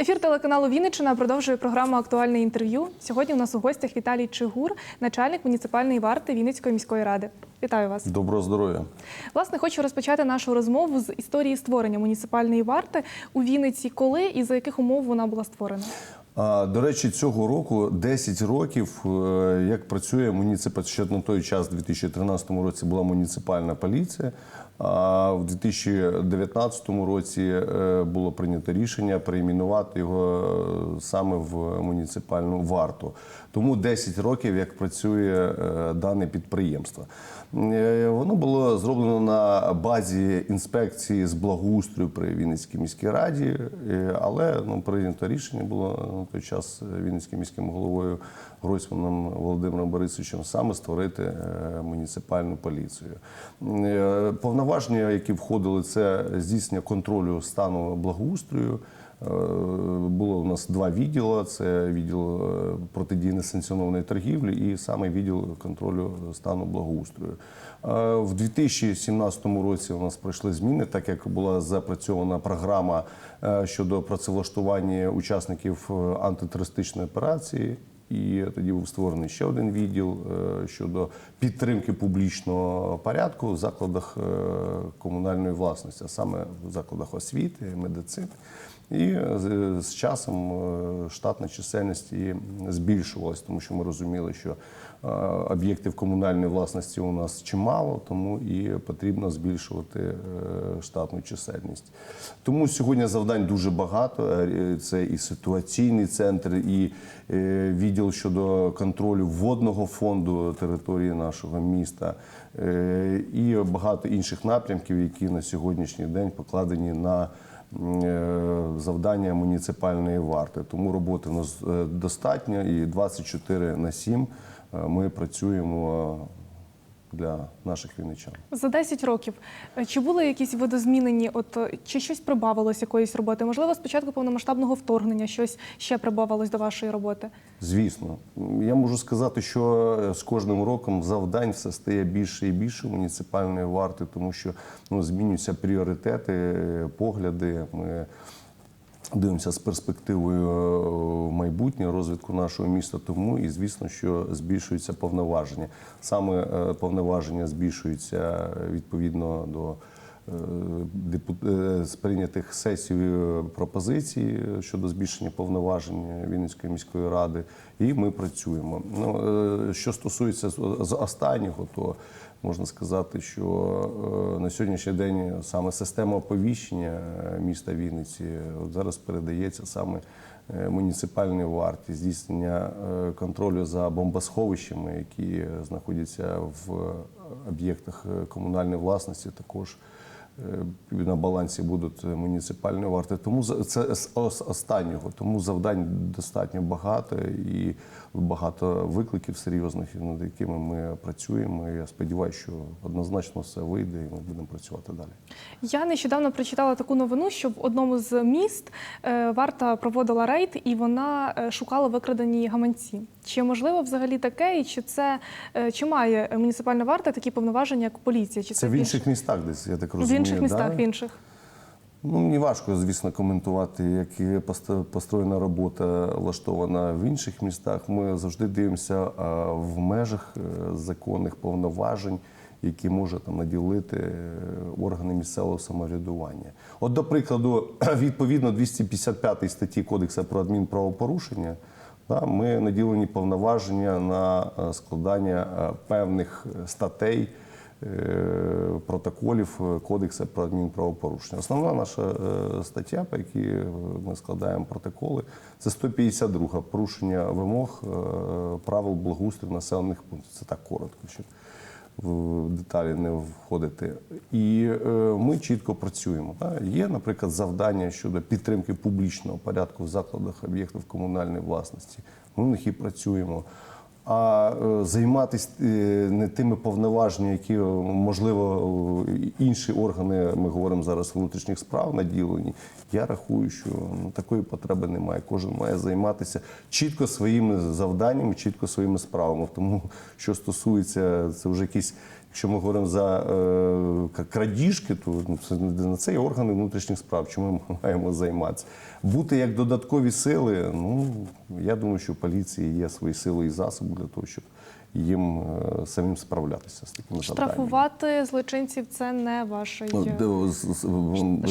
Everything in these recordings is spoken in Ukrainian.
Ефір телеканалу Вінниччина продовжує програму Актуальне інтерв'ю. Сьогодні у нас у гостях Віталій Чигур, начальник муніципальної варти Вінницької міської ради. Вітаю вас. Доброго здоров'я. Власне, хочу розпочати нашу розмову з історії створення муніципальної варти у Вінниці. Коли і за яких умов вона була створена? До речі, цього року 10 років, е, як працює муніципаль. Ще на той час, у 2013 році, була муніципальна поліція. А в 2019 році е, було прийнято рішення перейменувати його е, саме в муніципальну варту. Тому 10 років, як працює е, дане підприємство. Воно було зроблено на базі інспекції з благоустрою при Вінницькій міській раді, але ну, прийнято рішення було на той час Вінницьким міським головою Гройсманом Володимиром Борисовичем саме створити муніципальну поліцію. Е, Повноваження, які входили, це здійснення контролю стану благоустрою. Е, Було у нас два відділи: це відділ е, протидії несанкціонованої торгівлі і саме відділ контролю стану благоустрою. Е, В 2017 році у нас пройшли зміни, так як була запрацьована програма щодо працевлаштування учасників антитерористичної операції. І тоді був створений ще один відділ е, щодо підтримки публічного порядку в закладах е, комунальної власності, а саме в закладах освіти, медицини. І з, часом е, штатна чисельність і збільшувалась, тому що ми розуміли, що об'єктів комунальної власності у нас чимало, тому і потрібно збільшувати е, штатну чисельність. Тому сьогодні завдань дуже багато. Е, Це і ситуаційний центр, і е, відділ щодо контролю водного фонду території нашого міста, е, і багато інших напрямків, які на сьогоднішній день покладені на е, завдання муніципальної варти. Тому роботи у нас е, достатньо, і 24 на 7 е, ми працюємо для наших вінничан. За 10 років е, чи були якісь видозмінені, от е, чи щось прибавилось якоїсь роботи? Можливо, спочатку повномасштабного вторгнення щось ще прибавилось до вашої роботи? Звісно, я можу сказати, що е, з кожним роком завдань все стає більше і більше муніципальної варти, тому що ну, змінюються пріоритети, е, погляди. Ми дивимося з перспективою майбутнього майбутнє розвитку нашого міста. Тому і звісно, що збільшуються повноваження. Саме е, повноваження збільшуються відповідно до. Е, е, з прийнятих сесій е, пропозицій щодо збільшення повноважень Вінницької міської ради, і ми працюємо. Ну, що стосується з останнього, то можна сказати, що на сьогоднішній день саме система оповіщення міста Вінниці от зараз передається саме муніципальній варті, здійснення контролю за бомбосховищами, які знаходяться в об'єктах комунальної власності, також на балансі будуть муніципальні варти. Тому це з ос- останнього. Тому завдань достатньо багато і багато викликів серйозних, над якими ми працюємо. І Я сподіваюся, що однозначно все вийде, і ми будемо працювати далі. Я нещодавно прочитала таку новину, що в одному з міст е, варта проводила рейд і вона е, шукала викрадені гаманці. Чи можливо взагалі таке, і чи це е, чи має муніципальна варта такі повноваження, як поліція? Чи Це в інших містах, десь я так в розумію. інших містах, да? в інших? Ну, мені важко, звісно, коментувати, як построєна робота влаштована в інших містах. Ми завжди дивимося в межах е, законних повноважень, які може там наділити е, органи місцевого самоврядування. От, до прикладу, відповідно 255 статті Кодексу про адмінправопорушення. да, Ми наділені повноваження на е, складання певних статей протоколів е, Кодексу про адмінправопорушення. Основна наша е, стаття, по якій е, ми складаємо протоколи, це 152 порушення вимог е, правил благоустрою населених пунктів. Це так коротко, щоб в деталі не входити. І е, ми чітко працюємо. Є, наприклад, завдання щодо підтримки публічного порядку в закладах об'єктів комунальної власності. Ми в них і працюємо. А е, займатися не тими повноваженнями, які е, можливо е, інші органи, ми говоримо зараз внутрішніх справ наділені. Я рахую, що ну, такої потреби немає. Кожен має займатися чітко своїми завданнями, чітко своїми справами. Тому що стосується це вже якісь. Якщо ми говоримо за е, крадіжки, то ну, це на це є органи внутрішніх справ. Чому ми маємо займатися? Бути як додаткові сили. Ну я думаю, що в поліції є свої сили і засоби для того, щоб їм е, самим справлятися з такими завданнями. Штрафувати злочинців це не ваше.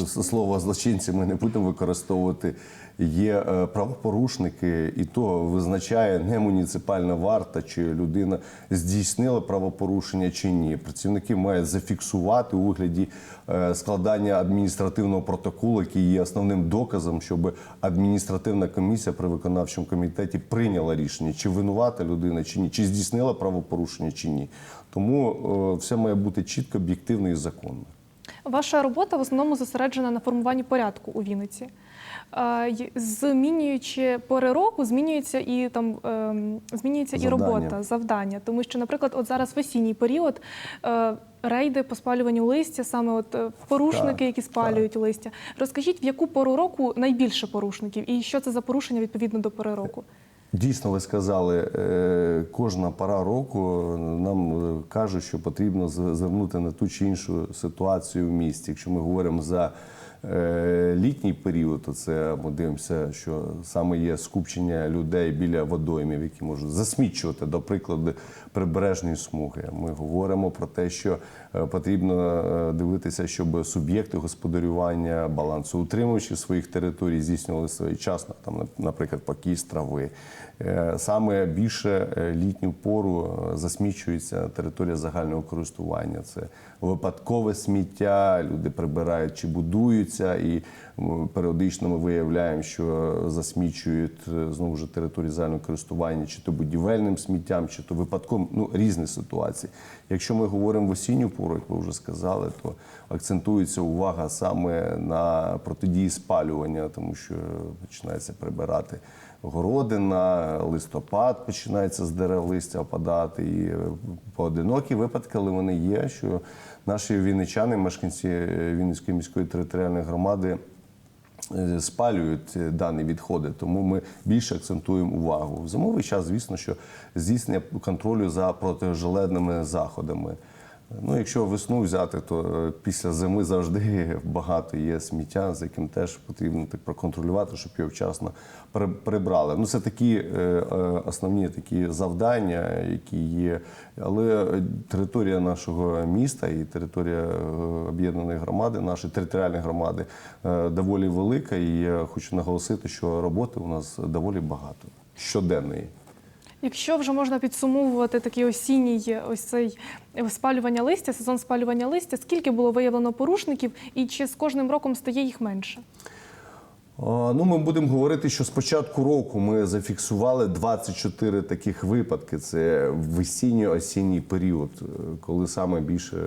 Слово злочинці ми не будемо використовувати. Є е, правопорушники, і то визначає не муніципальна варта, чи людина здійснила правопорушення чи ні. Працівники мають зафіксувати у вигляді е, складання адміністративного протоколу, який є основним доказом, щоб адміністративна комісія при виконавчому комітеті прийняла рішення, чи винувата людина, чи ні, чи здійснила правопорушення, чи ні. Тому е, все має бути чітко, об'єктивно і законно. Ваша робота в основному зосереджена на формуванні порядку у Вінниці. Змінюючи пори року, змінюється і там ем, змінюється і робота, завдання. Тому що, наприклад, от зараз в осінній період е, рейди по спалюванню листя, саме от е, порушники, Так, які спалюють листя. Розкажіть, в яку пору року найбільше порушників, і що це за порушення відповідно до пори року? Дійсно, ви сказали, е, кожна пора року нам кажуть, що потрібно звернути на ту чи іншу ситуацію в місті. Якщо ми говоримо за літній період, то це ми дивимося, що саме є скупчення людей біля водоймів, які можуть засмічувати, до прикладу, прибережні смуги. Ми говоримо про те, що е, потрібно е, дивитися, щоб суб'єкти господарювання, балансоутримувачі своїх територій здійснювали своєчасно, там, наприклад, покіс трави. Е, Саме більше літню пору засмічується територія загального користування. Це випадкове сміття, люди прибирають чи будуються, і періодично ми виявляємо, що засмічують знову ж територію загального користування, чи то будівельним сміттям, чи то випадковим, ну різні ситуації. Якщо ми говоримо в осінню пору, як ви вже сказали, то акцентується увага саме на протидії спалювання, тому що починається прибирати городина, листопад починається з дерев листя опадати. І е, поодинокі випадки, але вони є, що наші вінничани, мешканці е, Вінницької міської територіальної громади. Е, Спалюють е, дані відходи, тому ми більше акцентуємо увагу. В зимовий час, звісно, що здійснення контролю за протижеледними заходами. Ну, якщо весну взяти, то е, після зими завжди багато є сміття, з яким теж потрібно так проконтролювати, щоб його вчасно прибрали. Ну, це такі е, е, основні такі завдання, які є. Але територія нашого міста і територія об'єднаної громади, нашої територіальної громади, доволі велика. І я хочу наголосити, що роботи у нас доволі багато щоденної. Якщо вже можна підсумовувати такий осінній ось цей е, спалювання листя, сезон спалювання листя, скільки було виявлено порушників, і чи з кожним роком стає їх менше? Ну, ми будемо говорити, що з початку року ми зафіксували 24 таких випадки. Це весінньо-осінній період, е, коли саме більше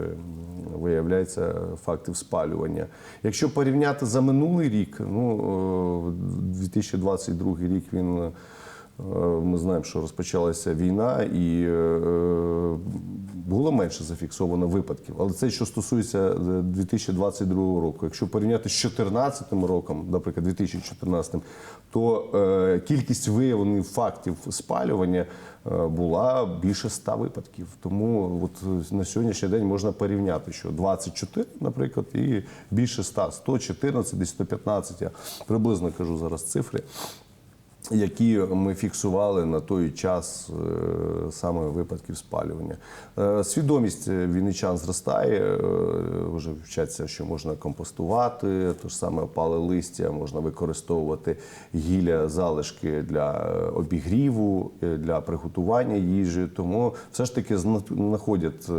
виявляється фактів спалювання. Якщо порівняти за минулий рік, ну е, 2022 рік він. Е, Ми знаємо, що розпочалася війна, і е, було менше зафіксовано випадків. Але це що стосується е, 2022 року. Якщо порівняти з 2014 роком, наприклад, 2014, то е, кількість виявлених фактів спалювання е, була більше 100 випадків. Тому от е, на сьогоднішній день можна порівняти, що 24, наприклад, і більше 100, 114, десь 115, я приблизно кажу зараз цифри які ми фіксували на той час е, саме випадків спалювання. Е, Свідомість вінничан зростає, е, вже вчаться, що можна компостувати, то ж саме опале листя, можна використовувати гілля залишки для обігріву, для приготування їжі. Тому все ж таки знаходять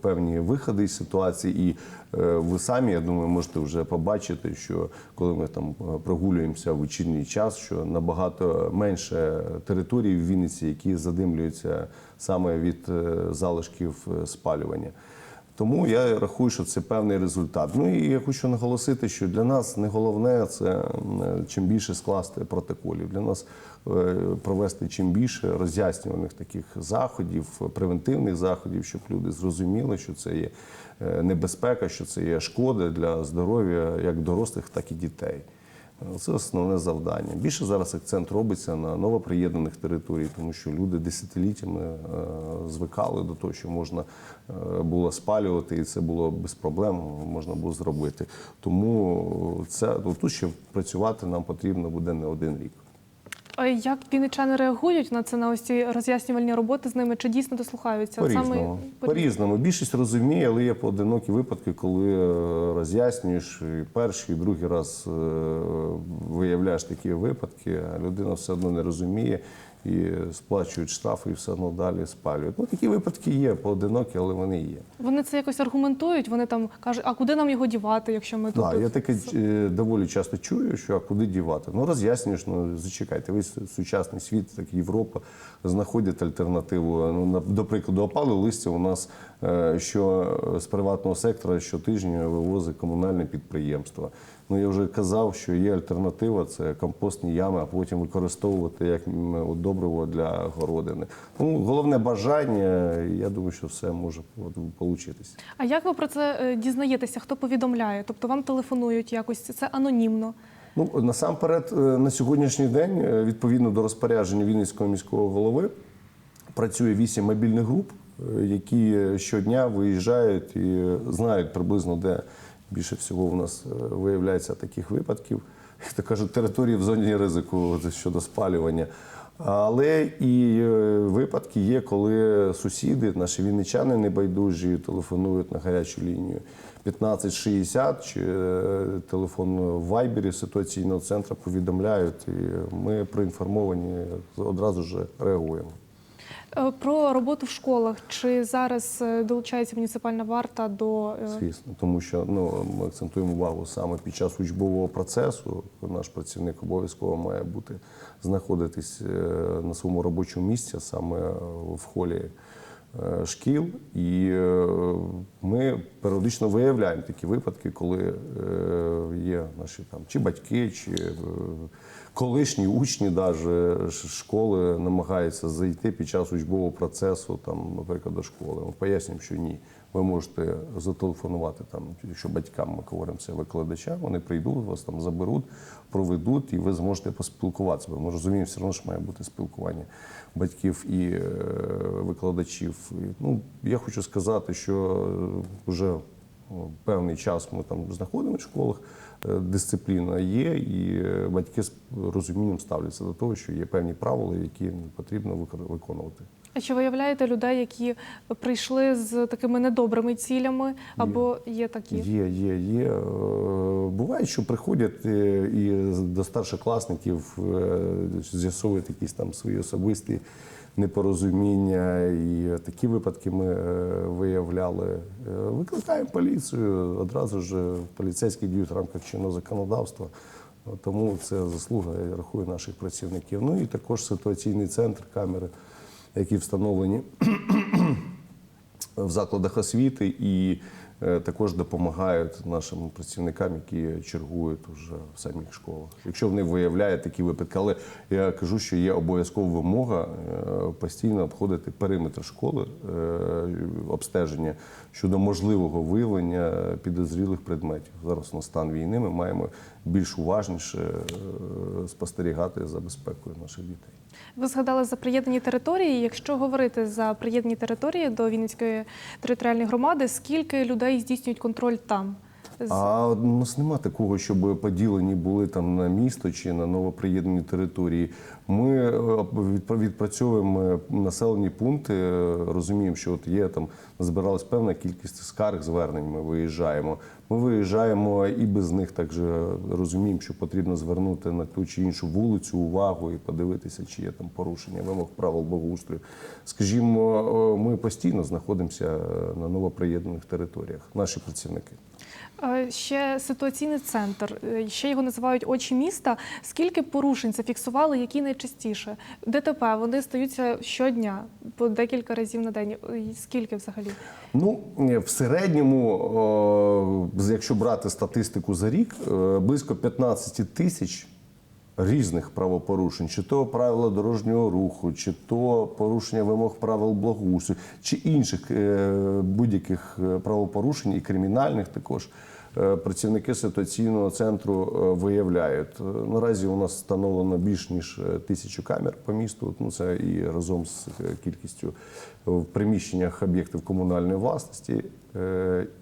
певні виходи із ситуації і. Е, Ви самі, я думаю, можете вже побачити, що коли ми там е, прогулюємося в вечірній час, що набагато менше територій в Вінниці, які задимлюються саме від е, залишків спалювання. Тому я рахую, що це певний результат. Ну і я хочу наголосити, що для нас не головне це чим більше скласти протоколів. Для нас е, провести чим більше роз'яснювальних таких заходів, превентивних заходів, щоб люди зрозуміли, що це є е, небезпека, що це є шкода для здоров'я як дорослих, так і дітей. Це основне завдання. Більше зараз акцент робиться на новоприєднаних територіях, тому що люди десятиліттями е, звикали до того, що можна е, було спалювати, і це було без проблем, можна було зробити. Тому це тут ще працювати нам потрібно буде не один рік. Як вінничани реагують на це на ось ці роз'яснювальні роботи з ними? Чи дійсно дослухаються? От По-різному. по- По-різному. Більшість розуміє, але є поодинокі випадки, коли е, роз'яснюєш і перший, і другий раз е, виявляєш такі випадки, а людина все одно не розуміє і сплачують штрафи і все одно далі спалюють. Ну, такі випадки є, поодинокі, але вони є. Вони це якось аргументують. Вони там кажуть, а куди нам його дівати, якщо ми тут? Так, я таке е, доволі часто чую, що а куди дівати. Ну роз'яснюєш, ну зачекайте, весь сучасний світ, так Європа, знаходять альтернативу. Ну, на- до прикладу, опали листя у нас що з приватного сектора щотижня вивозить комунальне підприємство. Ну я вже казав, що є альтернатива, це компостні ями, а потім використовувати як добриво для городини. Ну, головне бажання, я думаю, що все може получитися. А як ви про це е, дізнаєтеся? Хто повідомляє? Тобто вам телефонують якось? Це анонімно? Ну насамперед, е, на сьогоднішній день, е, відповідно до розпорядження Вінницького міського голови, працює вісім мобільних груп, е, які щодня виїжджають і знають приблизно, де більше всього у нас е, виявляється таких випадків. Як то кажуть, території в зоні ризику щодо спалювання. Але і е, випадки є, коли сусіди, наші вінничани небайдужі, телефонують на гарячу лінію 1560 чи е, телефон в Вайбері ситуаційного центру повідомляють, і ми проінформовані одразу ж реагуємо. Е, Про роботу в школах. Чи зараз е, долучається муніципальна варта до е, Звісно, тому що ну ми акцентуємо увагу саме під час учбового процесу. Наш працівник обов'язково має бути знаходитись на своєму робочому місці, саме в холі шкіл, і е, ми періодично виявляємо такі випадки, коли е, є наші там чи батьки, чи е, колишні учні навіть школи намагаються зайти під час учбового процесу, там, наприклад, до школи. Ми пояснюємо, що ні. Ви можете зателефонувати там, якщо батькам ми говоримо це викладачам, вони прийдуть, вас там заберуть, проведуть, і ви зможете поспілкуватися. Бо ми розуміємо, все одно ж має бути спілкування батьків і е, викладачів. Ну, я хочу сказати, що вже певний час ми там знаходимося в школах, е, дисципліна є, і е, батьки з розумінням ставляться до того, що є певні правила, які потрібно виконувати. А чи виявляєте людей, які прийшли з такими недобрими цілями, або є такі? Є, є, є. Е, Буває, що приходять е, і до старшокласників е, з'ясовують якісь там свої особисті непорозуміння. І такі випадки ми е, виявляли. Е, Викликаємо поліцію, одразу ж поліцейські діють в рамках чинного законодавства. Тому це заслуга, я рахую, наших працівників. Ну і також ситуаційний центр камери, які встановлені в закладах освіти і е, також допомагають нашим працівникам, які чергують вже в самих школах. Якщо вони виявляють такі випадки, але я кажу, що є обов'язкова вимога е, постійно обходити периметр школи е, обстеження щодо можливого виявлення підозрілих предметів. Зараз на стан війни ми маємо більш уважніше е, спостерігати за безпекою наших дітей. Ви згадали за приєднані території. Якщо говорити за приєднані території до Вінницької територіальної громади, скільки людей здійснюють контроль там? А у нас нема такого, щоб поділені були там на місто чи на новоприєднані території. Ми е, відпра- відпрацьовуємо населені пункти, е, розуміємо, що от є там збиралась певна кількість скарг звернень. Ми виїжджаємо. Ми виїжджаємо і без них також розуміємо, що потрібно звернути на ту чи іншу вулицю увагу і подивитися, чи є там порушення вимог правил благоустрою. Скажімо, е, ми постійно знаходимося на новоприєднаних територіях. Наші працівники. Е, Ще ситуаційний центр, е, ще його називають очі міста. Скільки порушень зафіксували, які найчастіше? ДТП вони стаються щодня, по декілька разів на день. Скільки взагалі? Ну, е, в середньому, е, якщо брати статистику за рік, е, близько 15 тисяч різних правопорушень, чи то правила дорожнього руху, чи то порушення вимог правил благоустрою, чи інших е, будь-яких е, правопорушень і кримінальних також. Е, Працівники ситуаційного центру е, виявляють. Е, Наразі у нас встановлено більш ніж тисячу камер по місту. Ну це і разом з кількістю в приміщеннях об'єктів комунальної власності.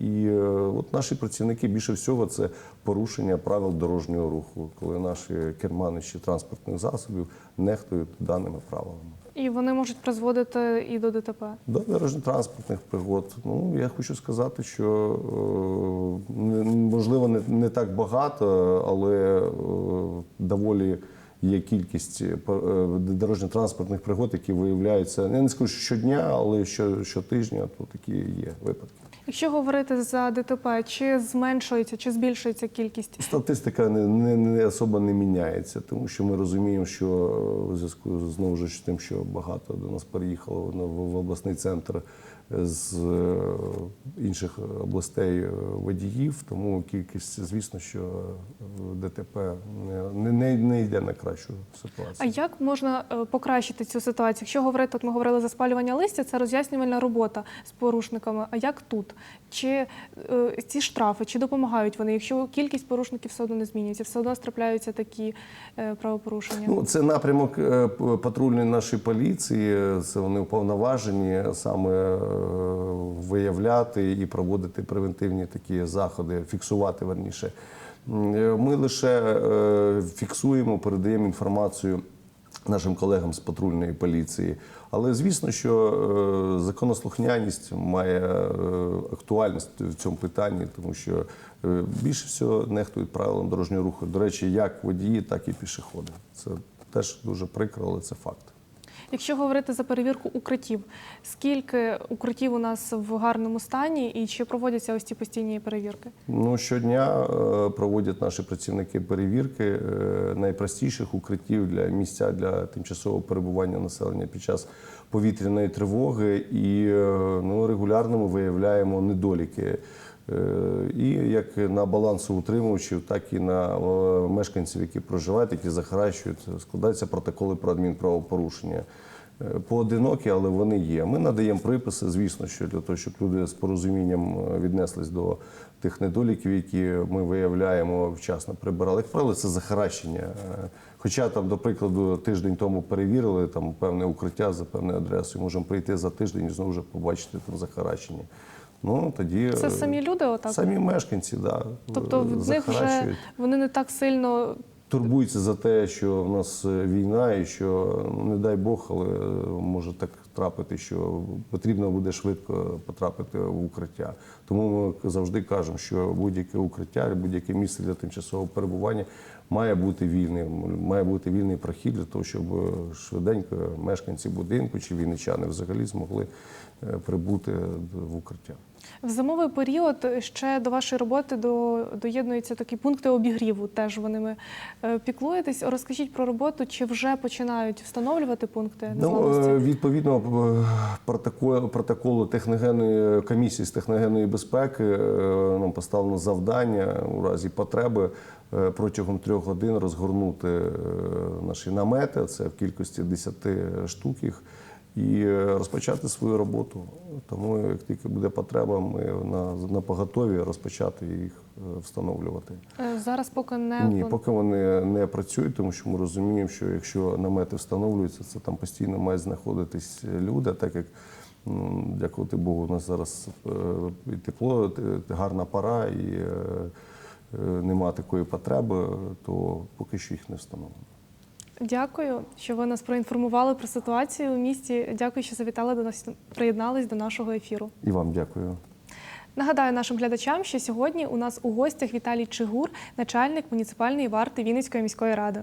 І от наші працівники більше всього це порушення правил дорожнього руху, коли наші керманичі транспортних засобів нехтують даними правилами. І вони можуть призводити і до ДТП. До дорожньо-транспортних пригод. Ну я хочу сказати, що е, можливо не, не так багато, але е, доволі є кількість е, по- дорожньо-транспортних пригод, які виявляються. Я не скажу що щодня, але що, щотижня, то такі є випадки. Якщо говорити за ДТП, чи зменшується, чи збільшується кількість? Статистика не, не, не особо не міняється, тому що ми розуміємо, що е, в зв'язку знову ж тим, що багато до нас переїхало в, в обласний центр з е, інших областей е, водіїв, тому кількість, звісно, що е, ДТП не, не, не йде на кращу ситуацію. А як можна е, покращити цю ситуацію? Якщо говорити, от ми говорили за спалювання листя, це роз'яснювальна робота з порушниками. А як тут? Чи е, ці штрафи, чи допомагають вони? Якщо кількість порушників все одно не змінюється, все одно трапляються такі е, правопорушення? Ну, це напрямок е, патрульної нашої поліції. Це вони уповноважені саме е, виявляти і проводити превентивні такі заходи, фіксувати верніше. Е, Ми лише е, фіксуємо, передаємо інформацію нашим колегам з патрульної поліції. Але звісно, що е, законослухняність має е, актуальність в цьому питанні, тому що е, більше всього нехтують правилам дорожнього руху. До речі, як водії, так і пішоходи. Це теж дуже прикро, але це факт. Якщо говорити за перевірку укриттів, скільки укриттів у нас в гарному стані, і чи проводяться ось ці постійні перевірки? Ну, щодня е, проводять наші працівники перевірки е, найпростіших укриттів для місця для тимчасового перебування населення під час повітряної тривоги, і е, ну, регулярно ми виявляємо недоліки. Е, І як на балансоутримувачів, так і на е, мешканців, які проживають, які захаращують, складаються протоколи про адмінправопорушення. Е, Поодинокі, але вони є. Ми надаємо приписи, звісно, що для того, щоб люди з порозумінням віднеслись до тих недоліків, які ми виявляємо вчасно прибирали. Як правило, це захаращення. Хоча там, до прикладу, тиждень тому перевірили там певне укриття за певною адресою. Можемо прийти за тиждень і знову ж побачити там захаращення. Ну тоді Це е, самі люди, отак? самі мешканці, да, Тобто в них вже вони не так сильно турбуються за те, що в нас е, війна, і що ну, не дай Бог, але е, може так трапити, що потрібно буде швидко потрапити в укриття. Тому ми завжди кажемо, що будь-яке укриття, будь-яке місце для тимчасового перебування має бути вільним, має бути вільний прохід для того, щоб швиденько мешканці будинку чи вінничани взагалі змогли прибути в укриття. В зимовий період ще до вашої роботи до, доєднуються такі пункти обігріву. Теж ви ними е, піклуєтесь. Розкажіть про роботу, чи вже починають встановлювати пункти Ну, незламності? е, відповідно е, протоколу, протоколу техногенної комісії з техногенної безпеки е, нам поставлено завдання у разі потреби е, протягом трьох годин розгорнути е, наші намети, це в кількості 10 штук їх, і е, розпочати свою роботу. Тому як тільки буде потреба, ми на, на поготові розпочати їх е, встановлювати. Е, Зараз поки не Ні, поки вони не працюють, тому що ми розуміємо, що якщо намети встановлюються, це там постійно мають знаходитись люди, так як дякувати Богу, у нас зараз і тепло, гарна пора, і нема такої потреби, то поки що їх не встановлено. Дякую, що ви нас проінформували про ситуацію у місті. Дякую, що завітали до нас, приєднались до нашого ефіру. І вам дякую. Нагадаю нашим глядачам, що сьогодні у нас у гостях Віталій Чигур, начальник муніципальної варти Вінницької міської ради.